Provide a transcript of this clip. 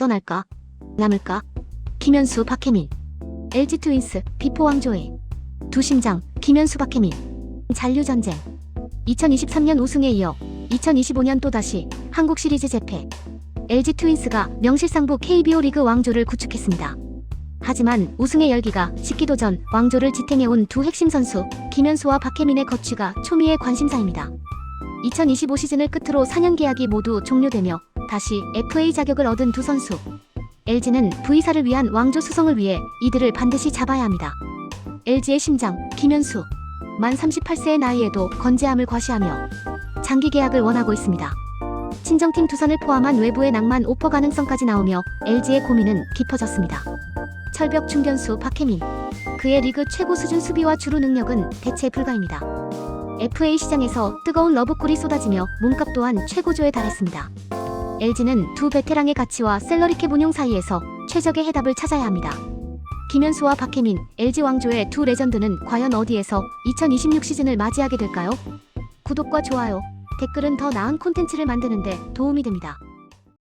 떠날까? 남을까? 김현수, 박혜민. LG 트윈스, 비포 왕조의 두 심장, 김현수, 박혜민. 잔류전쟁. 2023년 우승에 이어 2025년 또다시 한국 시리즈 재패. LG 트윈스가 명실상부 KBO 리그 왕조를 구축했습니다. 하지만 우승의 열기가 식기도 전 왕조를 지탱해온 두 핵심 선수 김현수와 박혜민의 거취가 초미의 관심사입니다. 2025 시즌을 끝으로 4년 계약이 모두 종료되며 다시 FA 자격을 얻은 두 선수. LG는 V사를 위한 왕조 수성을 위해 이들을 반드시 잡아야 합니다. LG의 심장 김현수. 만 38세의 나이에도 건재함을 과시하며 장기 계약을 원하고 있습니다. 친정팀 두산을 포함한 외부의 낭만 오퍼 가능성까지 나오며 LG의 고민은 깊어졌습니다. 철벽 중견수 박혜민. 그의 리그 최고 수준 수비와 주루 능력은 대체 불가입니다. FA 시장에서 뜨거운 러브콜이 쏟아지며 몸값 또한 최고조에 달했습니다. LG는 두 베테랑의 가치와 셀러리캡 운용 사이에서 최적의 해답을 찾아야 합니다. 김현수와 박혜민, LG 왕조의 두 레전드는 과연 어디에서 2026 시즌을 맞이하게 될까요? 구독과 좋아요, 댓글은 더 나은 콘텐츠를 만드는데 도움이 됩니다.